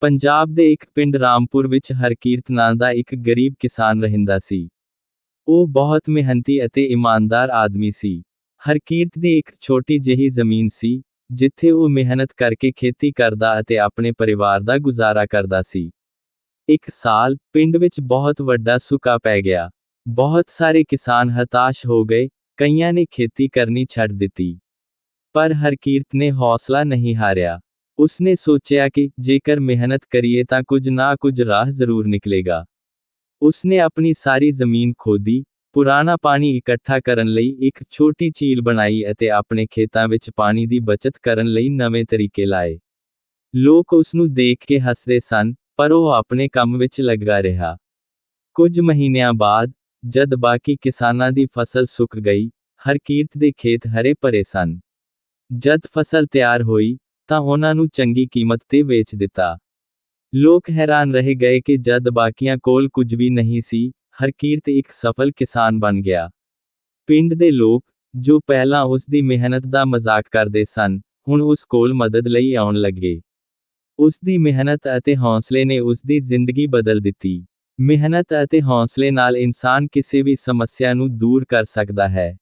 ਪੰਜਾਬ ਦੇ ਇੱਕ ਪਿੰਡ ਰਾਮਪੁਰ ਵਿੱਚ ਹਰਕੀਰਤ ਨਾਂ ਦਾ ਇੱਕ ਗਰੀਬ ਕਿਸਾਨ ਰਹਿੰਦਾ ਸੀ। ਉਹ ਬਹੁਤ ਮਿਹਨਤੀ ਅਤੇ ਇਮਾਨਦਾਰ ਆਦਮੀ ਸੀ। ਹਰਕੀਰਤ ਦੀ ਇੱਕ ਛੋਟੀ ਜਿਹੀ ਜ਼ਮੀਨ ਸੀ, ਜਿੱਥੇ ਉਹ ਮਿਹਨਤ ਕਰਕੇ ਖੇਤੀ ਕਰਦਾ ਅਤੇ ਆਪਣੇ ਪਰਿਵਾਰ ਦਾ ਗੁਜ਼ਾਰਾ ਕਰਦਾ ਸੀ। ਇੱਕ ਸਾਲ ਪਿੰਡ ਵਿੱਚ ਬਹੁਤ ਵੱਡਾ ਸੁੱਕਾ ਪੈ ਗਿਆ। ਬਹੁਤ ਸਾਰੇ ਕਿਸਾਨ ਹਤਾਸ਼ ਹੋ ਗਏ, ਕਈਆਂ ਨੇ ਖੇਤੀ ਕਰਨੀ ਛੱਡ ਦਿੱਤੀ। ਪਰ ਹਰਕੀਰਤ ਨੇ ਹੌਸਲਾ ਨਹੀਂ ਹਾਰਿਆ। ਉਸਨੇ ਸੋਚਿਆ ਕਿ ਜੇਕਰ ਮਿਹਨਤ ਕਰੀਏ ਤਾਂ ਕੁਝ ਨਾ ਕੁਝ ਰਾਹ ਜ਼ਰੂਰ ਨਿਕਲੇਗਾ। ਉਸਨੇ ਆਪਣੀ ਸਾਰੀ ਜ਼ਮੀਨ ਖੋਦੀ, ਪੁਰਾਣਾ ਪਾਣੀ ਇਕੱਠਾ ਕਰਨ ਲਈ ਇੱਕ ਛੋਟੀ ਝੀਲ ਬਣਾਈ ਅਤੇ ਆਪਣੇ ਖੇਤਾਂ ਵਿੱਚ ਪਾਣੀ ਦੀ ਬਚਤ ਕਰਨ ਲਈ ਨਵੇਂ ਤਰੀਕੇ ਲਾਏ। ਲੋਕ ਉਸ ਨੂੰ ਦੇਖ ਕੇ ਹੱਸਦੇ ਸਨ, ਪਰ ਉਹ ਆਪਣੇ ਕੰਮ ਵਿੱਚ ਲੱਗਾ ਰਿਹਾ। ਕੁਝ ਮਹੀਨਿਆਂ ਬਾਅਦ, ਜਦ ਬਾਕੀ ਕਿਸਾਨਾਂ ਦੀ ਫਸਲ ਸੁੱਕ ਗਈ, ਹਰਕੀਰਤ ਦੇ ਖੇਤ ਹਰੇ ਭਰੇ ਸਨ। ਜਦ ਫਸਲ ਤਿਆਰ ਹੋਈ ਤਾਂ ਉਹਨਾਂ ਨੂੰ ਚੰਗੀ ਕੀਮਤ ਤੇ ਵੇਚ ਦਿੱਤਾ। ਲੋਕ ਹੈਰਾਨ ਰਹਿ ਗਏ ਕਿ ਜਦ ਬਾਕੀਆਂ ਕੋਲ ਕੁਝ ਵੀ ਨਹੀਂ ਸੀ, ਹਰਕੀਰਤ ਇੱਕ ਸਫਲ ਕਿਸਾਨ ਬਣ ਗਿਆ। ਪਿੰਡ ਦੇ ਲੋਕ, ਜੋ ਪਹਿਲਾਂ ਉਸ ਦੀ ਮਿਹਨਤ ਦਾ ਮਜ਼ਾਕ ਕਰਦੇ ਸਨ, ਹੁਣ ਉਸ ਕੋਲ ਮਦਦ ਲਈ ਆਉਣ ਲੱਗੇ। ਉਸ ਦੀ ਮਿਹਨਤ ਅਤੇ ਹੌਸਲੇ ਨੇ ਉਸ ਦੀ ਜ਼ਿੰਦਗੀ ਬਦਲ ਦਿੱਤੀ। ਮਿਹਨਤ ਅਤੇ ਹੌਸਲੇ ਨਾਲ ਇਨਸਾਨ ਕਿਸੇ ਵੀ ਸਮੱਸਿਆ ਨੂੰ ਦੂਰ ਕਰ ਸਕਦਾ ਹੈ।